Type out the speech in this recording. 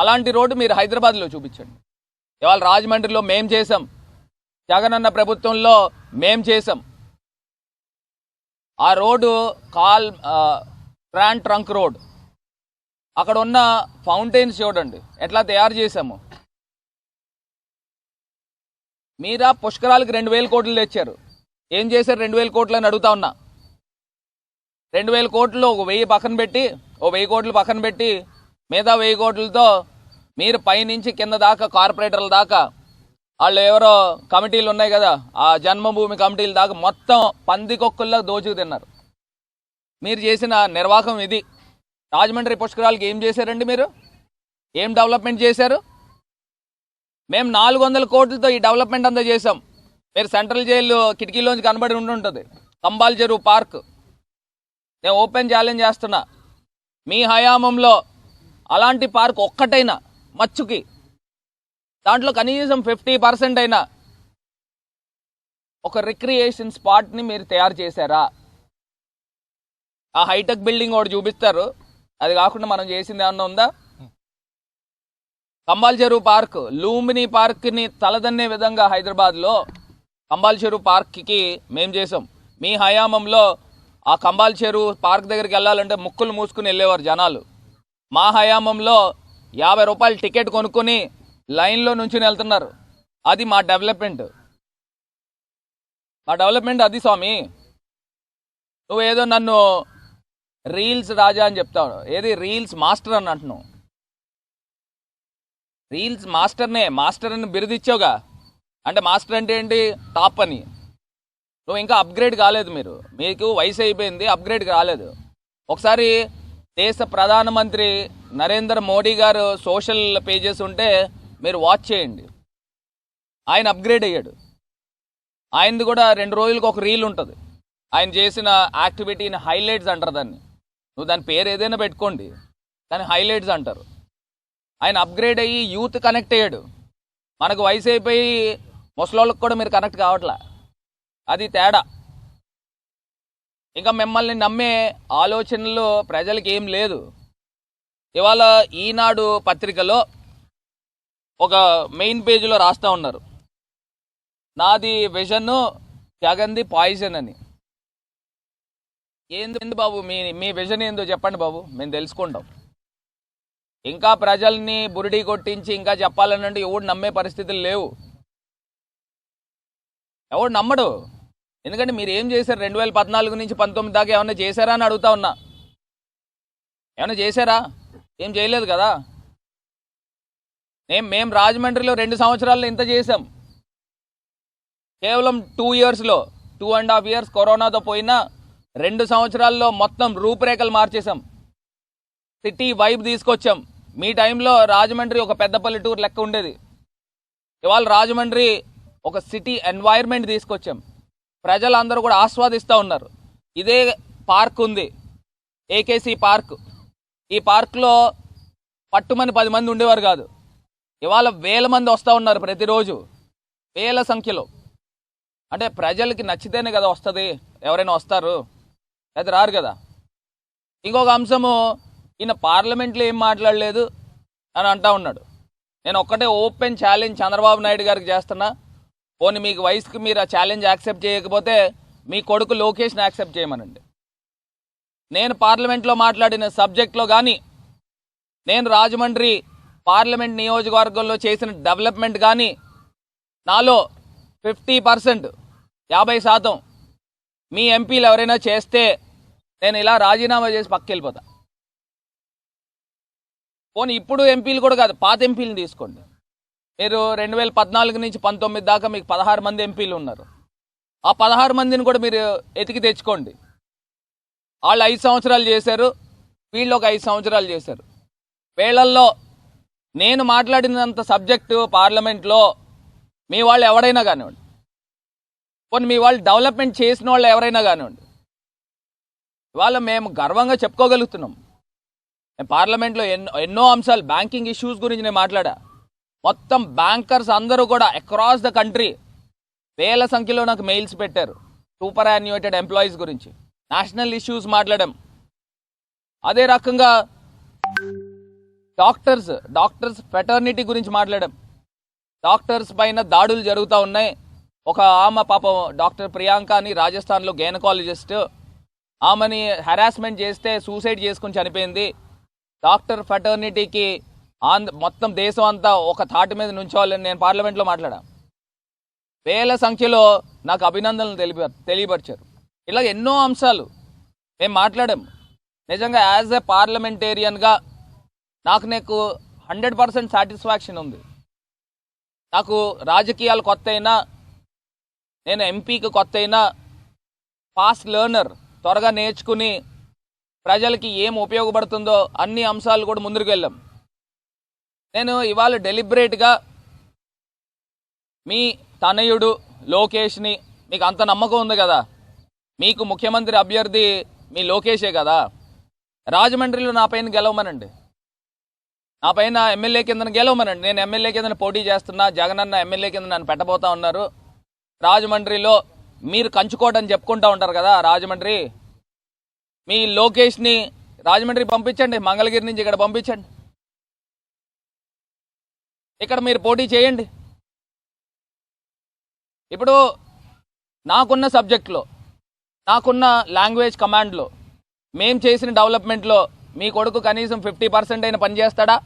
అలాంటి రోడ్డు మీరు హైదరాబాద్లో చూపించండి. ఇవాళ రాజమండ్రిలో మేం చేసాం జగనన్న ప్రభుత్వంలో మేం చేసాం ఆ రోడ్డు కాల్ ట్రాన్ ట్రంక్ రోడ్. అక్కడ ఉన్న ఫౌంటైన్స్ చూడండి. ఎట్లా తయారు చేశాము. మీరా పుష్కరాలకి రెండు వేల కోట్లు తెచ్చారు. ఏం చేశారు? రెండు వేల కోట్లు అని అడుగుతా ఉన్నా. రెండు వేల కోట్లు ఒక వెయ్యి పక్కన పెట్టి ఓ వెయ్యి కోట్లు పక్కన పెట్టి మిగతా వెయ్యి కోట్లతో మీరు పైనుంచి కింద దాకా కార్పొరేటర్ల దాకా వాళ్ళు ఎవరో కమిటీలు ఉన్నాయి కదా ఆ జన్మభూమి కమిటీల దాకా మొత్తం పందికొక్కుల్లో దోచుకు తిన్నారు. మీరు చేసిన నిర్వాహకం ఇది. రాజమండ్రి పుష్కరాలకి ఏం చేశారండి మీరు? ఏం డెవలప్మెంట్ చేశారు? మేము నాలుగు వందల కోట్లతో ఈ డెవలప్మెంట్ అంతా చేసాం మీరు సెంట్రల్ జైలు కిటికీలోంచి కనబడి ఉండుంటుంది కంబాల్ చెరువు పార్క్. నేను ఓపెన్ ఛాలెంజ్ చేస్తున్నా. మీ హయామంలో అలాంటి పార్క్ ఒక్కటైనా మచ్చుకి. దాంట్లో కనీసం ఫిఫ్టీ పర్సెంట్ అయినా ఒక రిక్రియేషన్ స్పాట్ని మీరు తయారు చేశారా? ఆ హైటెక్ బిల్డింగ్ ఒకటి చూపిస్తారు. అది కాకుండా మనం చేసింది ఏమన్నా ఉందా? కంబాల్ చెరువు పార్క్. లూంబిని పార్క్ని తలదన్నే విధంగా హైదరాబాద్లో కంబాల్ చెరువు పార్క్కి మేము చేసాం మీ హయామంలో ఆ కంబాల్ చెరువు పార్క్ దగ్గరికి వెళ్ళాలంటే ముక్కులు మూసుకుని వెళ్ళేవారు జనాలు. మా హయామంలో యాభై రూపాయలు టికెట్ కొనుక్కొని లైన్లో నుంచి వెళ్తున్నారు. అది మా డెవలప్మెంట్. మా డెవలప్మెంట్ అది స్వామి. నువ్వేదో నన్ను రీల్స్ రాజా అని చెప్తావు. ఏది? రీల్స్ మాస్టర్ అని అంటున్నావు. రీల్స్ మాస్టర్నే మాస్టర్ అని బిరుదిచ్చావుగా. అంటే మాస్టర్ అంటే ఏంటి? టాప్ అని. నువ్వు ఇంకా అప్గ్రేడ్ కాలేదు మీరు. మీకు వయసు అయిపోయింది అప్గ్రేడ్ కాలేదు. ఒకసారి దేశ ప్రధానమంత్రి నరేంద్ర మోడీ గారు సోషల్ పేజెస్ ఉంటే మీరు వాచ్ చేయండి. ఆయన అప్గ్రేడ్ అయ్యాడు. ఆయనది కూడా రెండు రోజులకు ఒక రీల్ ఉంటుంది. ఆయన చేసిన యాక్టివిటీని హైలైట్స్ అంటారు దాన్ని. నువ్వు దాని పేరు ఏదైనా పెట్టుకోండి. దాన్ని హైలైట్స్ అంటారు. ఆయన అప్గ్రేడ్ అయ్యి యూత్ కనెక్ట్ అయ్యాడు. మనకు వయసు అయిపోయి ముసలోళ్ళకి కూడా మీరు కనెక్ట్ కావట్లా. అది తేడా. ఇంకా మిమ్మల్ని నమ్మే ఆలోచనలు ప్రజలకి ఏం లేదు. ఇవాళ ఈనాడు పత్రికలో ఒక మెయిన్ పేజీలో రాస్తా ఉన్నారు. నాది విజన్ జగన్ది పాయిజన్ అని. ఏంది ఏంది బాబు మీ మీ విజన్ ఏందో చెప్పండి బాబు మేము తెలుసుకుంటాం. ఇంకా ప్రజల్ని బురిడి కొట్టించి ఇంకా చెప్పాలనంటే ఎవడు నమ్మే పరిస్థితులు లేవు. ఎవడు నమ్మడు. ఎందుకంటే మీరు ఏం చేశారు? రెండు వేల పద్నాలుగు నుంచి పంతొమ్మిది దాకా ఏమన్నా చేశారా అని అడుగుతా ఉన్నా. ఏమన్నా చేశారా? ఏం చేయలేదు కదా? మేము మేము రాజమండ్రిలో రెండు సంవత్సరాల్లో ఇంత చేసాం కేవలం టూ ఇయర్స్లో టూ అండ్ హాఫ్ ఇయర్స్ కరోనాతో పోయినా రెండు సంవత్సరాల్లో మొత్తం రూపురేఖలు మార్చేసాం సిటీ వైబ్ తీసుకొచ్చాం. మీ టైంలో రాజమండ్రి ఒక పెద్ద పల్లెటూరు లెక్క ఉండేది. ఇవాళ రాజమండ్రి ఒక సిటీ ఎన్వైర్న్మెంట్ తీసుకొచ్చాం. ప్రజలందరూ కూడా ఆస్వాదిస్తూ ఉన్నారు. ఇదే పార్క్ ఉంది. AKC park. ఈ పార్క్లో పట్టుమని పది మంది ఉండేవారు కాదు. ఇవాళ వేల మంది వస్తూ ఉన్నారు ప్రతిరోజు. వేల సంఖ్యలో. అంటే ప్రజలకి నచ్చితేనే కదా వస్తుంది. ఎవరైనా వస్తారు. అది రారు కదా. ఇంకొక అంశము ఈయన పార్లమెంట్లో ఏం మాట్లాడలేదు అని అంటా ఉన్నాడు. నేను ఒక్కటే ఓపెన్ ఛాలెంజ్ చంద్రబాబు నాయుడు గారికి చేస్తున్నా. పోనీ మీకు వయసుకి మీరు ఆ ఛాలెంజ్ యాక్సెప్ట్ చేయకపోతే మీ కొడుకు లోకేష్ని యాక్సెప్ట్ చేయమనండి. నేను పార్లమెంట్లో మాట్లాడిన సబ్జెక్ట్లో కానీ నేను రాజమండ్రి పార్లమెంట్ నియోజకవర్గంలో చేసిన డెవలప్మెంట్ కానీ నాలో ఫిఫ్టీ పర్సెంట్ యాభై శాతం మీ ఎంపీలు ఎవరైనా చేస్తే నేను ఇలా రాజీనామా చేసి పక్కకెళ్ళిపోతా పోనీ ఇప్పుడు ఎంపీలు కూడా కాదు పాత ఎంపీలను తీసుకోండి. మీరు రెండు వేల పద్నాలుగు నుంచి పంతొమ్మిది దాకా మీకు పదహారు మంది ఎంపీలు ఉన్నారు. ఆ పదహారు మందిని కూడా మీరు ఎతికి తెచ్చుకోండి. వాళ్ళు ఐదు సంవత్సరాలు చేశారు వీళ్ళు ఒక ఐదు సంవత్సరాలు చేశారు. వీళ్ళల్లో నేను మాట్లాడినంత సబ్జెక్టు పార్లమెంట్లో మీ వాళ్ళు ఎవరైనా కానివ్వండి. కొన్ని మీ వాళ్ళు డెవలప్మెంట్ చేసిన వాళ్ళు ఎవరైనా కానివ్వండి. ఇవాళ మేము గర్వంగా చెప్పుకోగలుగుతున్నాం. పార్లమెంట్లో ఎన్నో ఎన్నో అంశాలు బ్యాంకింగ్ ఇష్యూస్ గురించి నేను మాట్లాడా. మొత్తం బ్యాంకర్స్ అందరూ కూడా అక్రాస్ ద కంట్రీ వేల సంఖ్యలో నాకు మెయిల్స్ పెట్టారు. సూపర్ యాన్యుయేటెడ్ ఎంప్లాయీస్ గురించి. నేషనల్ ఇష్యూస్ మాట్లాడాం. అదే రకంగా డాక్టర్స్ డాక్టర్స్ ఫెటర్నిటీ గురించి మాట్లాడాం. డాక్టర్స్ పైన దాడులు జరుగుతూ ఉన్నాయి. ఒక ఆమె పాపం డాక్టర్ ప్రియాంక అని రాజస్థాన్లో గైనకాలజిస్ట్ ఆమెని హెరాస్మెంట్ చేస్తే సూసైడ్ చేసుకుని చనిపోయింది. డాక్టర్ ఫెటర్నిటీకి ఆంధ్ర మొత్తం దేశం అంతా ఒక తాటి మీద నుంచోవాలని నేను పార్లమెంట్లో మాట్లాడా. వేల సంఖ్యలో నాకు అభినందనలు తెలిప తెలియపరిచారు. ఇలా ఎన్నో అంశాలు మేము మాట్లాడాం. నిజంగా యాజ్ ఎ పార్లమెంటేరియన్గా నాకు నీకు హండ్రెడ్ పర్సెంట్ సాటిస్ఫాక్షన్ ఉంది. నాకు రాజకీయాలు కొత్త అయినా నేను ఎంపీకి కొత్త అయినా ఫాస్ట్ లెర్నర్ త్వరగా నేర్చుకుని ప్రజలకి ఏం ఉపయోగపడుతుందో అన్ని అంశాలు కూడా ముందుకు వెళ్ళాం. నేను ఇవాళ డెలిబరేట్గా మీ తనయుడు లోకేష్ని మీకు అంత నమ్మకం ఉంది కదా? మీకు ముఖ్యమంత్రి అభ్యర్థి మీ లోకేషే కదా? రాజమండ్రిలో నా పైన గెలవమనండి. నా పైన ఎమ్మెల్యే కింద గెలవమనండి. నేను ఎమ్మెల్యే కింద పోటీ చేస్తున్నా జగనన్న ఎమ్మెల్యే కింద నన్ను పెట్టబోతా ఉన్నారు. రాజమండ్రిలో మీరు కంచుకోవటం చెప్పుకుంటా ఉంటారు కదా రాజమండ్రి? మీ లోకేష్ని రాజమండ్రి పంపించండి మంగళగిరి నుంచి ఇక్కడ పంపించండి. ఇక్కడ మీరు పోటీ చేయండి. ఇప్పుడు నాకున్న సబ్జెక్ట్లో నాకున్న లాంగ్వేజ్ కమాండ్లో మేం చేసిన డెవలప్మెంట్లో మీ కొడుకు కనీసం ఫిఫ్టీ పర్సెంట్ అయినా పనిచేస్తాడా?